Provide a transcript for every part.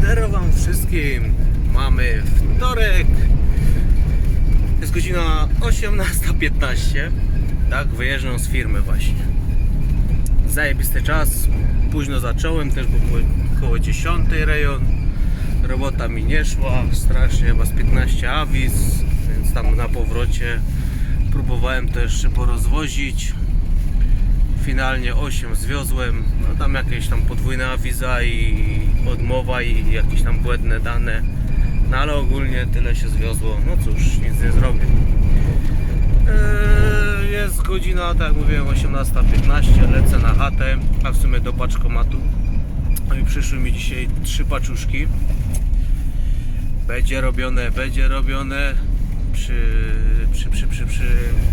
Dero wam wszystkim. Mamy wtorek. Jest godzina 18.15. Tak, wyjeżdżam z firmy właśnie. Zajebisty czas. Późno zacząłem, też był około 10 rejon. Robota mi nie szła, strasznie, chyba z 15 awiz, więc tam na powrocie próbowałem to jeszcze porozwozić. Finalnie 8 zwiozłem, no tam jakieś tam podwójna awiza i odmowa i jakieś tam błędne dane. No ale ogólnie tyle się zwiozło, no cóż, nic nie zrobię. Eee, Jest godzina, tak jak mówiłem, 18.15, lecę na chatę, a w sumie do paczkomatu. No i przyszły mi dzisiaj trzy paczuszki. Będzie robione, będzie robione przy, przy, przy, przy, przy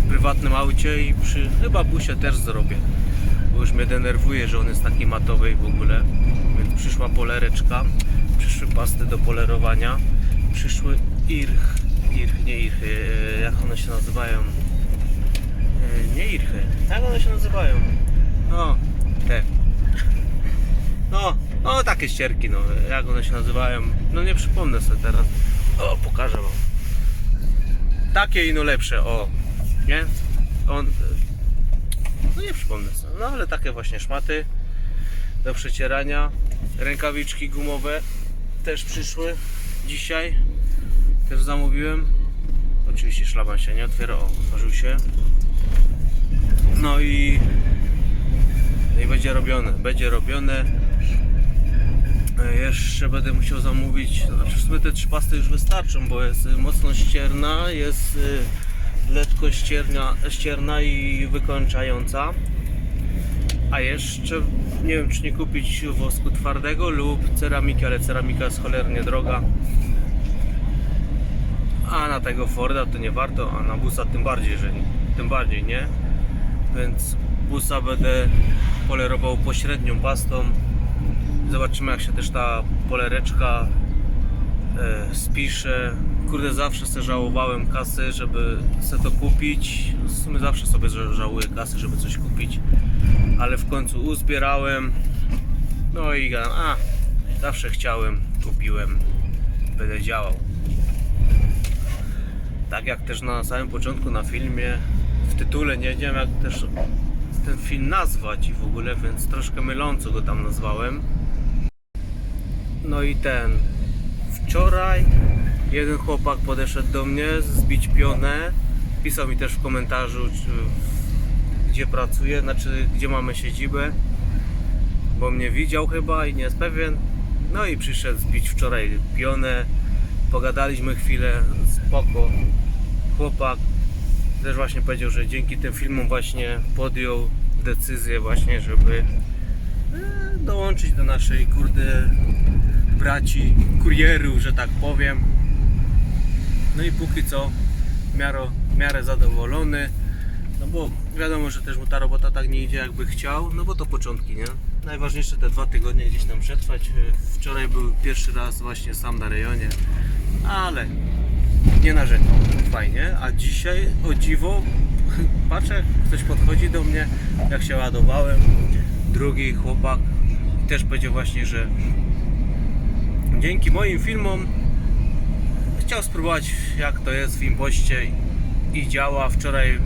prywatnym aucie i przy chyba busie też zrobię. Bo już mnie denerwuje, że on jest taki matowy w ogóle. Więc przyszła polereczka, przyszły pasty do polerowania, przyszły irch, irch, nie irchy, e, jak one się nazywają? E, Nie irchy, jak one się nazywają? No, te. No, no takie ścierki, no, jak one się nazywają? No nie przypomnę sobie teraz. O, pokażę wam. Takie i no lepsze, o. Nie? On. No nie przypomnę sobie. No ale takie właśnie szmaty do przecierania. Rękawiczki gumowe też przyszły dzisiaj. Też zamówiłem. Oczywiście szlaban się nie otwiera. O, otworzył się. No i. No i będzie robione. Będzie robione. E, Jeszcze będę musiał zamówić, to znaczy w sumie te trzy pasty już wystarczą, bo jest y, mocno ścierna, jest y, lekko ścierna, ścierna i wykończająca. A jeszcze nie wiem czy nie kupić wosku twardego lub ceramiki, ale ceramika jest cholernie droga. A na tego Forda to nie warto, a na busa tym bardziej, że tym bardziej nie. Więc busa będę polerował pośrednią pastą. Zobaczymy jak się też ta polereczka e, spisze. Kurde, zawsze sobie żałowałem kasy, żeby sobie to kupić. W sumie zawsze sobie ża- żałuję kasy, żeby coś kupić. Ale w końcu uzbierałem. No i gadam, a zawsze chciałem, kupiłem, będę działał. Tak jak też na samym początku na filmie, w tytule nie wiem jak też ten film nazwać i w ogóle, więc troszkę myląco go tam nazwałem. No i ten. Wczoraj jeden chłopak podeszedł do mnie zbić pionę. Pisał mi też w komentarzu, czy, gdzie pracuje, znaczy gdzie mamy siedzibę. Bo mnie widział chyba i nie jest pewien. No i przyszedł zbić wczoraj pionę. Pogadaliśmy chwilę, spoko. Chłopak też właśnie powiedział, że dzięki tym filmom właśnie podjął decyzję właśnie, żeby e, dołączyć do naszej kurde braci kurierów, że tak powiem. No i póki co w miarę, w miarę zadowolony. No bo wiadomo, że też mu ta robota tak nie idzie jakby chciał, no bo to początki, nie? Najważniejsze te dwa tygodnie gdzieś tam przetrwać. Wczoraj był pierwszy raz właśnie sam na rejonie, ale nie narzekał, fajnie. A dzisiaj o dziwo patrzę, ktoś podchodzi do mnie, jak się ładowałem. Drugi chłopak też powiedział właśnie, że dzięki moim filmom chciał spróbować jak to jest w impoście i działa. Wczoraj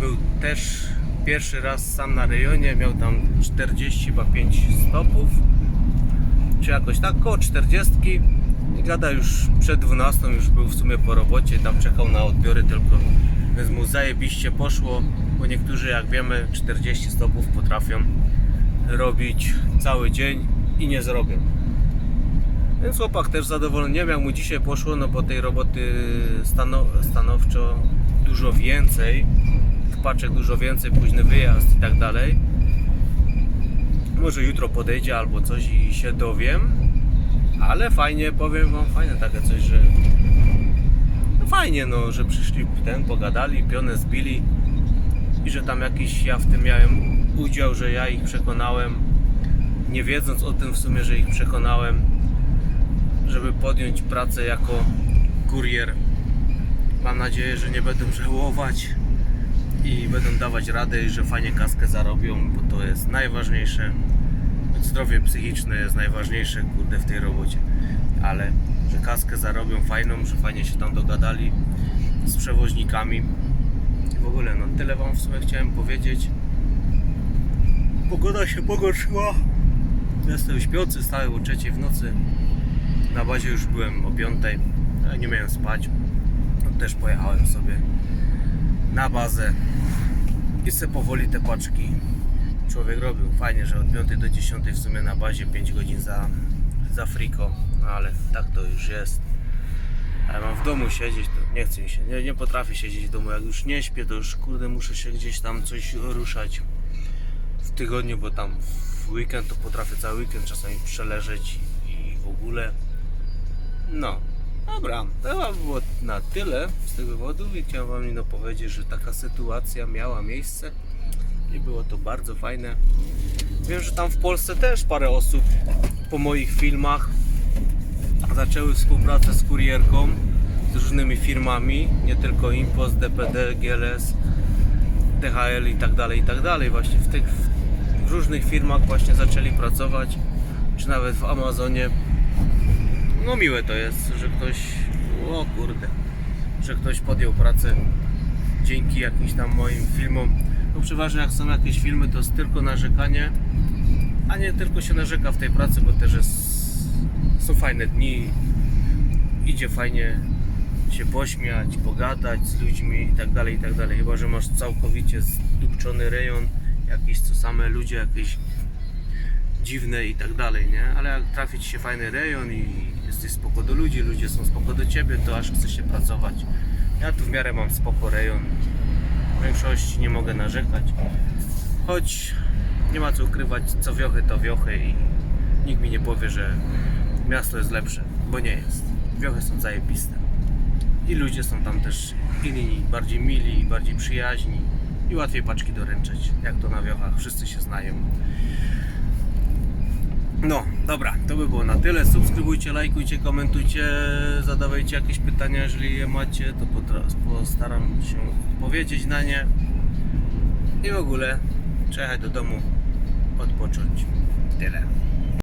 był też pierwszy raz sam na rejonie, miał tam 45 stopów, czy jakoś tak, koło 40 i gada już przed 12 już był w sumie po robocie, tam czekał na odbiory tylko, więc mu zajebiście poszło, bo niektórzy jak wiemy 40 stopów potrafią robić cały dzień i nie zrobią. Więc chłopak też zadowolony. Jak mu dzisiaj poszło, no bo tej roboty stano, stanowczo dużo więcej. Paczek dużo więcej, późny wyjazd i tak dalej. Może jutro podejdzie albo coś i się dowiem. Ale fajnie, powiem wam, fajne takie coś, że no fajnie no, że przyszli ten, pogadali, pionę zbili i że tam jakiś ja w tym miałem udział, że ja ich przekonałem, nie wiedząc o tym w sumie, że ich przekonałem, żeby podjąć pracę jako kurier. Mam nadzieję, że nie będą żałować i będą dawać radę i że fajnie kaskę zarobią, bo to jest najważniejsze. Zdrowie psychiczne jest najważniejsze, kurde, w tej robocie. Ale, że kaskę zarobią fajną, że fajnie się tam dogadali z przewoźnikami. W ogóle, no tyle wam w sumie chciałem powiedzieć. Pogoda się pogorszyła. Jestem śpiący, stałem o trzeciej w nocy. Na bazie już byłem o piątej, ale nie miałem spać. No, też pojechałem sobie na bazę i se powoli te paczki człowiek robił. Fajnie, że od 5 do 10 w sumie na bazie 5 godzin za, za friko, no ale tak to już jest. Ale mam w domu siedzieć, to nie chce mi się, nie, nie potrafię siedzieć w domu. Jak już nie śpię, to już kurde muszę się gdzieś tam coś ruszać w tygodniu, bo tam w weekend to potrafię cały weekend czasami przeleżeć i, i w ogóle. No, dobra, to chyba było na tyle z tego powodu i chciałem Wam no powiedzieć, że taka sytuacja miała miejsce i było to bardzo fajne. Wiem, że tam w Polsce też parę osób po moich filmach zaczęły współpracę z kurierką, z różnymi firmami, nie tylko Impost, DPD, GLS, DHL i tak dalej, i tak dalej. Właśnie w tych w różnych firmach właśnie zaczęli pracować, czy nawet w Amazonie. No miłe to jest, że ktoś, o kurde, że ktoś podjął pracę dzięki jakimś tam moim filmom. No przeważnie jak są jakieś filmy, to jest tylko narzekanie, a nie tylko się narzeka w tej pracy, bo też jest, są fajne dni, idzie fajnie się pośmiać, pogadać z ludźmi i tak dalej, i tak dalej. Chyba, że masz całkowicie zdupczony rejon, jakiś co same ludzie, jakieś dziwne i tak dalej, nie? Ale jak trafi ci się fajny rejon i jesteś spoko do ludzi, ludzie są spoko do ciebie, to aż chce się pracować. Ja tu w miarę mam spoko rejon. W większości nie mogę narzekać. Choć nie ma co ukrywać, co wiochy to wiochy i nikt mi nie powie, że miasto jest lepsze, bo nie jest. Wiochy są zajebiste. I ludzie są tam też inni, bardziej mili, bardziej przyjaźni i łatwiej paczki doręczać, jak to na wiochach, wszyscy się znają. No, dobra, to by było na tyle. Subskrybujcie, lajkujcie, komentujcie, zadawajcie jakieś pytania, jeżeli je macie, to postaram się odpowiedzieć na nie. I w ogóle, przejechać do domu, odpocząć. Tyle.